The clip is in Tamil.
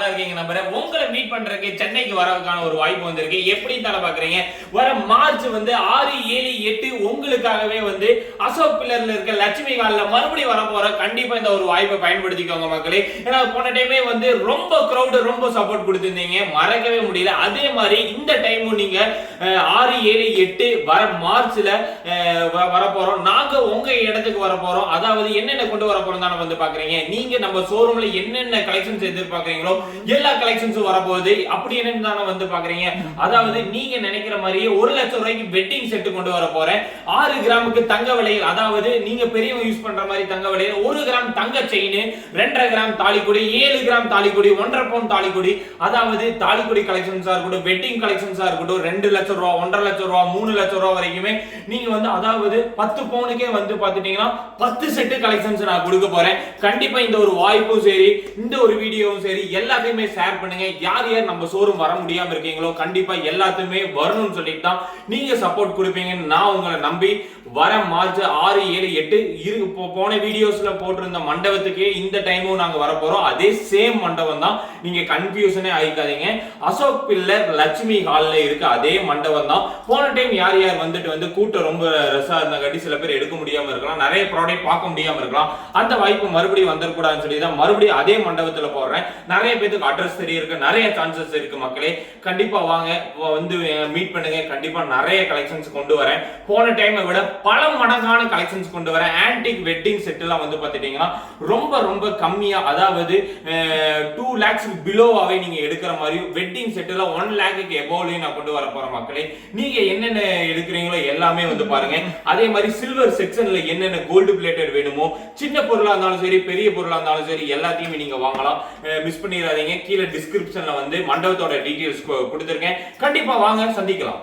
நல்லா இருக்கீங்க நம்புறேன் உங்களை மீட் பண்றதுக்கு சென்னைக்கு வரதுக்கான ஒரு வாய்ப்பு வந்திருக்கு. எப்படி தலை பாக்குறீங்க வர மார்ச் வந்து ஆறு ஏழு எட்டு உங்களுக்காகவே வந்து அசோக் பில்லர்ல இருக்க லட்சுமி காலில் மறுபடியும் வர போற கண்டிப்பா இந்த ஒரு வாய்ப்பை பயன்படுத்திக்கோங்க மக்களே. ஏன்னா போன டைமே வந்து ரொம்ப க்ரௌடு ரொம்ப சப்போர்ட் கொடுத்துருந்தீங்க. மறக்கவே முடியல. அதே மாதிரி இந்த டைமும் நீங்க ஆறு ஏழு எட்டு வர மார்ச்ல வர போறோம் உங்க இடத்துக்கு வர போறோம். அதாவது என்னென்ன கொண்டு வர போறோம் தானே வந்து பாக்குறீங்க. நீங்க நம்ம ஷோரூம்ல என்னென்ன கலெக்ஷன்ஸ் எதிர்பார்க்கறீங்களோ எல்லா கலெக்ஷன்ஸும் வரப்போகுது. அப்படி என்னன்னு தானே வந்து பாக்குறீங்க. அதாவது நீங்க நினைக்கிற மாதிரியே ஒரு லட்சம் ரூபாய்க்கு வெட்டிங் செட்டு கொண்டு வர போறேன். ஆறு கிராமுக்கு தங்க விலையில் அதாவது நீங்க பெரியவங்க யூஸ் பண்ற மாதிரி தங்க விலையில் ஒரு கிராம் தங்க செயின் ரெண்டரை கிராம் தாலிக்குடி ஏழு கிராம் தாலிக்குடி ஒன்றரை பவுன் தாலிக்குடி. அதாவது தாலிக்குடி கலெக்ஷன்ஸா இருக்கட்டும் வெட்டிங் கலெக்ஷன்ஸா இருக்கட்டும் ரெண்டு லட்சம் ரூபா ஒன்றரை லட்சம் ரூபா மூணு லட்சம் ரூபா வரைக்குமே நீங்க வந்து அதாவது பத்து பவுனுக்கே வந்து பாத்துட்டீங்கன்னா பத்து செட்டு கலெக்ஷன்ஸ் நான் கொடுக்க போறேன். கண்டிப்பா இந்த ஒரு வாய்ப்பும் சரி இந்த ஒரு வீடியோவும் சரி எல்லாத்தையுமே ஷேர் பண்ணுங்க. யார் யார் நம்ம ஷோரூம் வர முடியாம இருக்கீங்களோ கண்டிப்பா எல்லாத்தையுமே வரணும்னு சொல்லிட்டு தான் நீங்க சப்போர்ட் கொடுப்பீங்கன்னு நான் உங்களை நம்பி வர மார்ச் ஆறு ஏழு எட்டு இரு இப்போ போன வீடியோஸ்ல போட்டிருந்த மண்டபத்துக்கே இந்த டைமும் நாங்க வர போறோம். அதே சேம் மண்டபம் தான். நீங்க கன்ஃபியூஷனே ஆயிக்காதீங்க. அசோக் பில்லர் லட்சுமி ஹால்ல இருக்க அதே மண்டபம் தான். போன டைம் யார் யார் வந்துட்டு வந்து கூட்டம் ரொம்ப ரசா இருந்தங்காட்டி சில பேர் எடுக்க முடியாது முடியாம இருக்கலாம் நிறைய ப்ராடக்ட் பார்க்க முடியாம இருக்கலாம். அந்த வாய்ப்பு மறுபடியும் வந்துடக்கூடாதுன்னு சொல்லி தான் மறுபடியும் அதே மண்டபத்துல போடுறேன். நிறைய பேருக்கு அட்ரஸ் தெரியிருக்கு நிறைய சான்சஸ் இருக்கு மக்களே. கண்டிப்பா வாங்க வந்து மீட் பண்ணுங்க. கண்டிப்பா நிறைய கலெக்ஷன்ஸ் கொண்டு வரேன். போன டைமை விட பல மடங்கான கலெக்ஷன்ஸ் கொண்டு வரேன். ஆன்டிக் வெட்டிங் செட் எல்லாம் வந்து பாத்துட்டீங்கன்னா ரொம்ப ரொம்ப கம்மியா அதாவது டூ லேக்ஸ் பிலோவாவே நீங்க எடுக்கிற மாதிரி வெட்டிங் செட் எல்லாம் ஒன் லேக்குக்கு எபோவ்லயும் நான் கொண்டு வர போறேன் மக்களே. நீங்க என்னென்ன எடுக்கிறீங்களோ எல்லாமே வந்து பாருங்க. அதே மாதிரி சில்வர் செக்ஷன் செக்ஷன்ல என்னென்ன கோல்டு பிளேட்டட் வேணுமோ சின்ன பொருளா இருந்தாலும் சரி பெரிய பொருளா இருந்தாலும் சரி எல்லாத்தையுமே நீங்க வாங்கலாம். மிஸ் பண்ணிடாதீங்க. கீழே டிஸ்கிரிப்ஷன்ல வந்து மண்டபத்தோட டீடைல்ஸ் கொடுத்துருக்கேன். கண்டிப்பா வாங்க சந்திக்கலாம்.